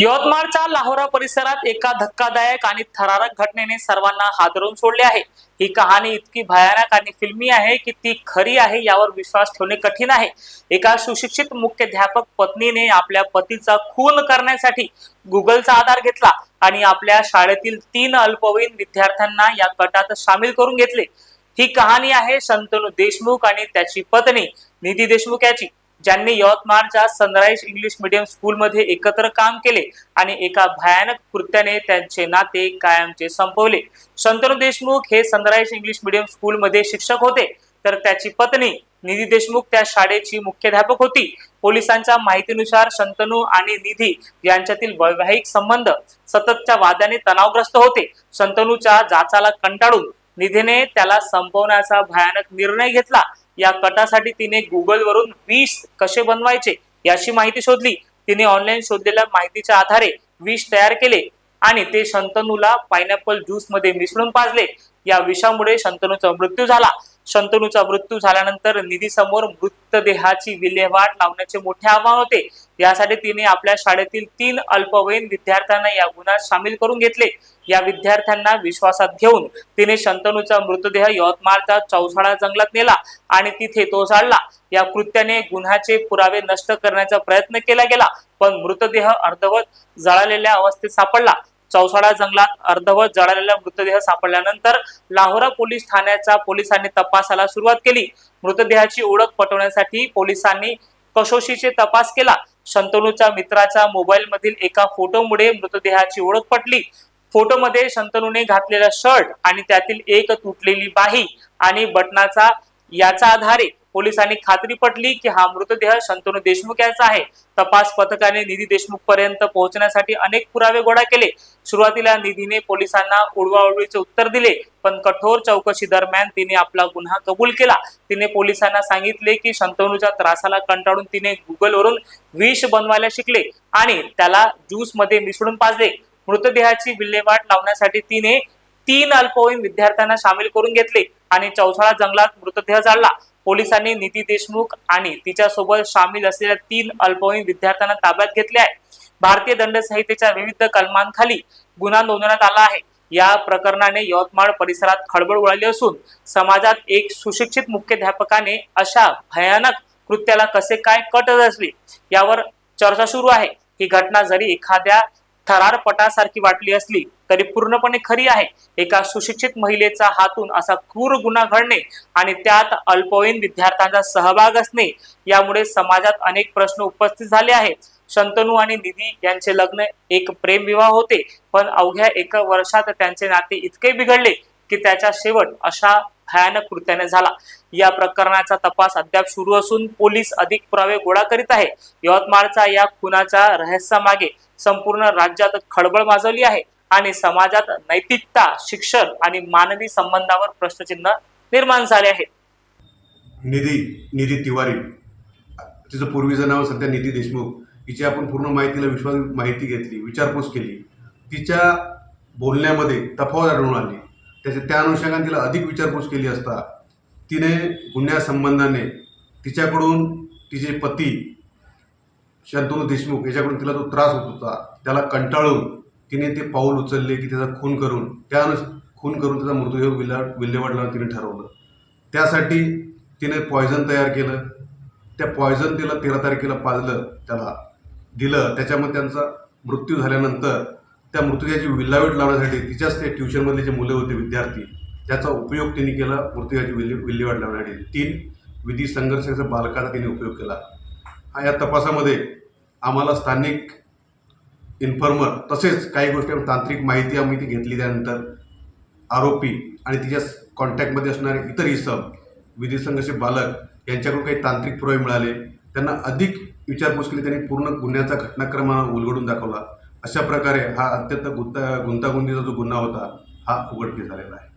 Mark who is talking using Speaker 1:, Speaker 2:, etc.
Speaker 1: यवतमाळच्या लाहोरा परिसरात एका धक्कादायक आणि थरारक घटनेने सर्वांना हादरवून सोडले आहे. ही कहाणी इतकी भयानक आणि फिल्मी आहे की ती खरी आहे यावर विश्वास ठेवणे कठीण आहे. एका सुशिक्षित मुख्याध्यापक पत्नीने आपल्या पतीचा खून करण्यासाठी गुगलचा आधार घेतला आणि आपल्या शाळेतील तीन अल्पवयीन विद्यार्थ्यांना या गटात सामील करून घेतले. ही कहाणी आहे शंतनू देशमुख आणि त्याची पत्नी निधी देशमुख याची. ज्यांनी यवतमाळच्या सनराईज इंग्लिश मीडियम स्कूलमध्ये एकत्र काम केले आणि एका भयानक कृत्याने त्यांचे नाते कायमचे संपवले. शंतनू देशमुख हे सनराईज इंग्लिश मीडियम स्कूलमध्ये शिक्षक होते. तर त्याची पत्नी निधी देशमुख त्या शाळेची मुख्याध्यापक होती. पोलिसांच्या माहितीनुसार शंतनू आणि निधी यांच्यातील वैवाहिक संबंध सततच्या वादाने तणावग्रस्त होते. शंतनूच्या जाचाला कंटाळून निधीने त्याला संपवण्याचा भयानक निर्णय घेतला. या कटासाठी तिने गुगल वरून विष कसे बनवायचे याची माहिती शोधली. तिने ऑनलाईन शोधलेल्या माहितीच्या आधारे विष तयार केले आणि ते शंतनूला पायनॅपल ज्यूसमध्ये मिसळून पाजले. या विषामुळे शंतनूचा मृत्यू झाला. शंतनूचा मृत्यू झाल्यानंतर निधी समोर मृतदेहाची विल्हेवाट लावण्याचे मोठे आव्हान होते. यासाठी तिने आपल्या शाळेतील तीन अल्पवयीन विद्यार्थ्यांना या गुन्ह्यात सामील करून घेतले. या विद्यार्थ्यांना विश्वासात घेऊन तिने शंतनूचा मृतदेह यवतमाळच्या चौसाळा जंगलात नेला आणि तिथे तो जाळला. या कृत्याने गुन्ह्याचे पुरावे नष्ट करण्याचा प्रयत्न केला गेला पण मृतदेह अर्धवट जळालेल्या अवस्थेत सापडला. चौसाळा जंगलात अर्धवट जळालेला मृतदेह सापडल्यानंतर लाहोरा पोलीस ठाण्याच्या पोलिसांनी तपासाला सुरुवात केली. मृतदेहाची ओळख पटवण्यासाठी पोलिसांनी कसोशीचे तपास केला. शंतनूच्या मित्राच्या मोबाईल मधील एका फोटोमुळे मृतदेहाची ओळख पटली. फोटोमध्ये शंतनूने घातलेला शर्ट आणि त्यातील एक तुटलेली बाही आणि बटनाचा याच्या आधारे पोलिसांनी खात्री पटली की हा मृतदेह शंतनू देशमुख याचा आहे. तपास पथकाने निधी देशमुख पर्यंत पोहोचण्यासाठी अनेक पुरावे गोळा केले. सुरुवातीला निधीने पोलिसांना उडवाउडवीचे उत्तर दिले पण कठोर चौकशी दरम्यान तिने आपला गुन्हा कबूल केला. तिने पोलिसांना सांगितले की शंतनूच्या त्रासाला कंटाळून तिने गुगलवरून विष बनवायला शिकले आणि त्याला ज्यूसमध्ये मिसळून पाजले. मृतदेहाची विल्हेवाट लावण्यासाठी तिने तीन अल्पवयीन विद्यार्थ्यांना सामील करून घेतले आणि चौसाळा जंगलात मृतदेह जाळला. पोलिसांनी निधी देशमुख आणि तिच्यासोबत सामील असलेल्या तीन अल्पवयीन विद्यार्थ्यांना ताब्यात घेतले आहे. भारतीय दंड संहितेच्या विविध कलमांखाली गुन्हा नोंदवण्यात आला आहे. या प्रकरणाने यवतमाळ परिसरात खळबळ उडाली असून समाजात एक सुशिक्षित मुख्याध्यापकाने अशा भयानक कृत्याला कसे काय कट रचले यावर चर्चा सुरू आहे. ही घटना जरी एखाद्या थरारपटासारखी वाटली असली तरी पूर्णपणे खरी आहे. एका सुशिक्षित महिलेचा हातून असा क्रूर गुन्हा घडणे आणि त्यात अल्पवयीन विद्यार्थ्यांचा सहभाग असणे यामुळे समाजात अनेक प्रश्न उपस्थित झाले आहेत. शंतनू आणि निधी यांचे लग्न एक प्रेमविवाह होते पण अवघ्या एका वर्षात त्यांचे नाते इतके बिघडले की त्याचा शेवट अशा भयानक कृत्याने झाला. या प्रकरणाचा तपास अद्याप सुरू असून पोलीस अधिक पुरावे गोळा करीत आहे. यवतमाळचा या खुनाच्या रहस्यामागे संपूर्ण राज्यात खळबळ माजवली आहे. आणि समाजात नैतिकता शिक्षण आणि मानवी संबंधावर प्रश्नचिन्ह निर्माण झाले आहे
Speaker 2: निधी निधी तिवारी. तिचं पूर्वीचं नाव सध्या निधी देशमुख. हिची आपण पूर्ण माहितीला विश्वास माहिती घेतली विचारपूस केली. तिच्या बोलण्यामध्ये तफावत आढळून आली. त्याच्या त्या अनुषंगाने तिला अधिक विचारपूस केली असता तिने गुन्ह्या संबंधाने तिच्याकडून तिचे पती शंतनू देशमुख याच्याकडून तिला जो त्रास होत होता. त्याला कंटाळून तिने ते पाऊल उचलले की त्याचा खून करून त्या खून करून त्याचा मृतदेह विल्ला विल्हेवाट तिने ठरवलं. त्यासाठी तिने पॉयझन तयार केलं. त्या पॉयझन तिला तेरा तारखेला पाजलं त्याला दिलं. त्याच्यामध्ये त्यांचा मृत्यू झाल्यानंतर त्या मृतदेहाची विल्हावेट लावण्यासाठी तिच्याच ते ट्युशनमधले जे मुलं होते विद्यार्थी त्याचा उपयोग तिने केला मृतदेहाची विल्हे विल्हेवाट लावण्यासाठी. तीन विधी संघर्षाचा बालकाचा तिने उपयोग केला. हा या तपासामध्ये आम्हाला स्थानिक इन्फॉर्मर तसेच काही गोष्टी तांत्रिक माहिती आम्ही ती घेतली त्यानंतर आरोपी आणि तिच्या कॉन्टॅक्टमध्ये असणारे इतर इसम विधी संघर्ष बालक यांच्याकडून काही तांत्रिक पुरावे मिळाले. त्यांना अधिक विचारपूस केली. त्यांनी पूर्ण गुन्ह्याचा घटनाक्रम उलगडून दाखवला. अशा प्रकारे हा अत्यंत गुंता गुंतागुंतीचा जो गुन्हा होता हा उघडकीस झालेला आहे.